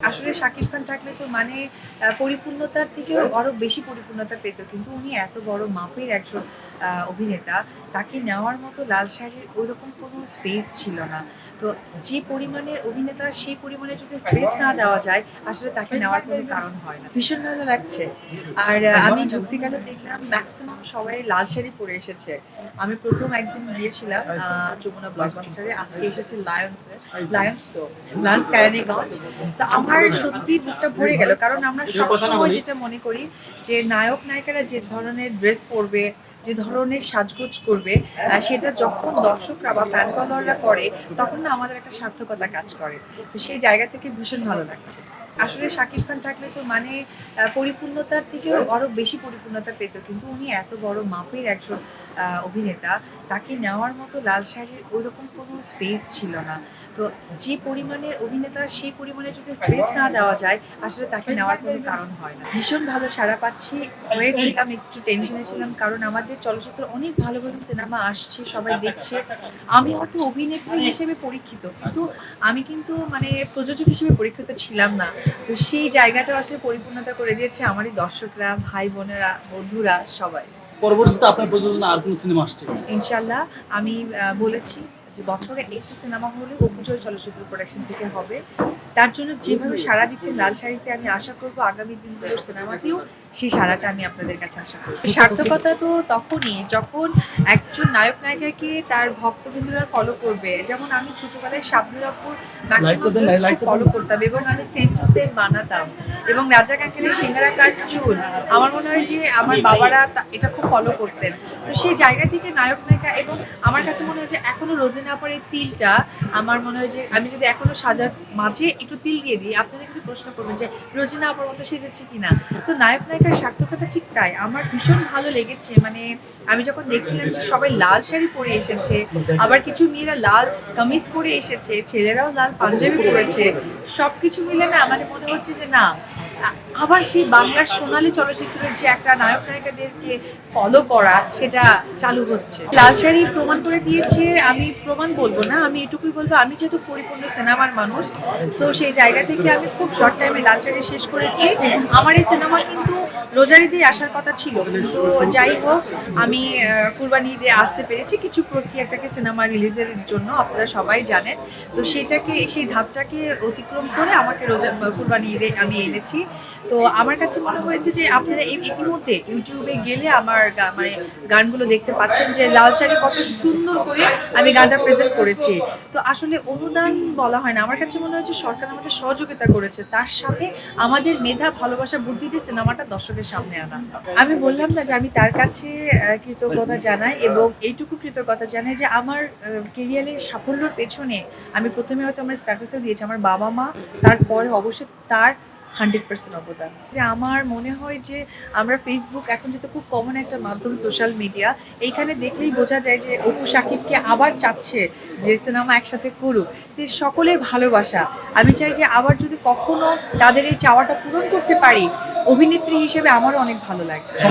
আসলে শাকিব খান থাকলে তো মানে পরিপূর্ণতার থেকেও আরও বেশি পরিপূর্ণতা পেত, কিন্তু উনি এত বড় মাপের একজন অভিনেতা, তাকে নেওয়ার মতো লাল শাড়ির ওইরকম কোনো স্পেস ছিল না। তো যে পরিমাণের অভিনেতা, সেই পরিমাণে যদি স্পেস না দেওয়া যায়, আসলে তাকে নেওয়ার কোনো কারণ হয় না। ভীষণ ভালো লাগছে। আর আমি ঢুকতে গেল দেখলাম ম্যাক্সিমাম সবাই লাল শাড়ি পরে এসেছে। আমি প্রথম একদিন গিয়েছিলাম যমুনা ব্লকবাস্টারে আজকে এসেছে লায়ন্সে লায়ন্স তো লায়ন্স ক্যারানিগঞ্জ তো আমার সত্যি বুকটা ভরে গেল, কারণ আমরা সবসময় যেটা মনে করি যে নায়ক নায়িকারা যে ধরনের ড্রেস পরবে যে ধরনের সাজগোজ করবে সেটা যখন দর্শকরা বা ফ্যান ফলোয়াররা করে, তখন না আমাদের একটা সার্থকতা কাজ করে। তো সেই জায়গা থেকে ভীষণ ভালো লাগছে। আসলে শাকিব খান থাকলে তো মানে পরিপূর্ণতার থেকেও আরও বেশি পরিপূর্ণতা পেত, কিন্তু উনি এত বড় মাপের একজন অভিনেতা, তাকে নেওয়ার মতো লাল শাড়ির ওইরকম কোনো স্পেস ছিল না। তো যে পরিমাণের অভিনেতা, সেই পরিমাণে যদি স্পেস না দেওয়া যায়, আসলে তাকে নেওয়ার কোনো কারণ হয় না। ভীষণ ভালো সাড়া পাচ্ছি। হয়েছিলাম, একটু টেনশনে ছিলাম, কারণ আমাদের চলচ্চিত্র অনেক ভালো ভালো সিনেমা আসছে, সবাই দেখছে। আমি হয়তো অভিনেত্রী হিসেবে পরীক্ষিত, কিন্তু আমি কিন্তু মানে প্রযোজক হিসেবে পরীক্ষিত ছিলাম না। তো সেই জায়গাটা আসলে পরিপূর্ণতা করে দিয়েছে আমারই দর্শকরা ভাই বোনেরা বন্ধুরা, সবাই। পরবর্তীতে আপনার প্রযোজনা আর কোন সিনেমা আসছে ইনশাল্লাহ আমি বলেছি যে বছরে একটি সিনেমা হলে অপুজয় চলচ্চিত্র প্রোডাকশন থেকে হবে। তার জন্য যেভাবে সারা দিচ্ছেন লাল শাড়িতে আমি আশা করব আগামী দিনগুলোর সিনেমাতেও সেই সাড়াটা আমি আপনাদের কাছে আশা করি। সার্থকতা তো তখনই যখন একজন নায়ক নায়িকাকে তার ভক্তবিন্দুরা ফলো করবে। যেমন আমি ছোটবেলায় তো ফলো করতাম এবং আমি সেম টু সেম বানাতাম। এবং রাজা কাকের সিঙ্গারা কার চুল আমার মনে হয় যে আমার বাবারা এটা খুব ফলো করতেন। তো সেই জায়গা থেকে নায়ক নায়িকা এবং আমার কাছে মনে হয় যে এখনও রোজিনা আপার এই তিলটা আমার মনে হয় যে আমি যদি এখনও সাজার মাঝে একটু তিল দিয়ে দিই আপনারা কিন্তু প্রশ্ন করবেন যে রোজিনা আপার মতো সেজেছে কিনা? তো নায়ক নায়িকার সার্থকতা ঠিক তাই আমার ভীষণ ভালো লেগেছে। মানে আমি যখন দেখছিলাম যে সবাই লাল শাড়ি পরে এসেছে, আবার কিছু মেয়েরা লাল কামিজ পরে এসেছে, ছেলেরাও লাল পাঞ্জাবি পরেছে সব কিছু মিলে না মানে মনে হচ্ছে যে না আবার সেই বাংলার সোনালী চলচ্চিত্রের যে একটা নায়ক নায়িকাদেরকে ফলো করা সেটা চালু হচ্ছে। লাল প্রমাণ করে দিয়েছে, আমি প্রমাণ বলব না, আমি এটুকুই বলব, আমি যেহেতু পরিপূর্ণ সিনেমার মানুষ সো সেই জায়গা থেকে আমি খুব শর্ট টাইমে লাল শেষ করেছি। আমার এই সিনেমা কিন্তু রোজার ঈদে আসার কথা ছিল কিন্তু যাই হোক, আমি কুরবানি ঈদে আসতে পেরেছি, কিছু প্রক্রিয়াটাকে সিনেমা রিলিজের জন্য আপনারা সবাই জানেন, তো সেটাকে, সেই ধাপটাকে অতিক্রম করে আমাকে রোজা কুরবানি ঈদে আমি এনেছি। তো আমার কাছে মনে হয়েছে যে আপনারা এই ইতিমধ্যে ইউটিউবে গেলে আমার গা- মানে গানগুলো দেখতে পাচ্ছেন যে লাল শাড়ি কত সুন্দর করে আমি গানটা প্রেজেন্ট করেছি। তো আসলে অনুদান বলা হয় না। আমার কাছে মনে হচ্ছে সরকার আমাদের সহযোগিতা করেছে। তার সাথে আমাদের মেধা, ভালোবাসা, বুদ্ধি দিয়ে সিনেমাটা দর্শকের সামনে আনা। আমি বললাম না যে আমি তার কাছে কৃতজ্ঞতা জানাই এবং এইটুকু কৃতজ্ঞতা জানাই যে আমার কেরিয়ারের সাফল্যের পেছনে আমি প্রথমে হয়তো আমার স্ট্যাটাসেও দিয়েছি। আমার বাবা মা তারপরে অবশ্যই তার হান্ড্রেড পার্সেন্ট অবদান। আমার মনে হয় যে আমরা ফেসবুক এখন যেহেতু খুব কমন একটা মাধ্যম সোশ্যাল মিডিয়া এইখানে দেখলেই বোঝা যায় যে অপু সাকিবকে আবার চাচ্ছে যে সিনেমা একসাথে করুক। তো সকলের ভালোবাসা। আমি চাই যে আবার যদি কখনো তাদের এই চাওয়াটা পূরণ করতে পারি, অভিনেত্রী হিসেবে আমারও অনেক ভালো লাগে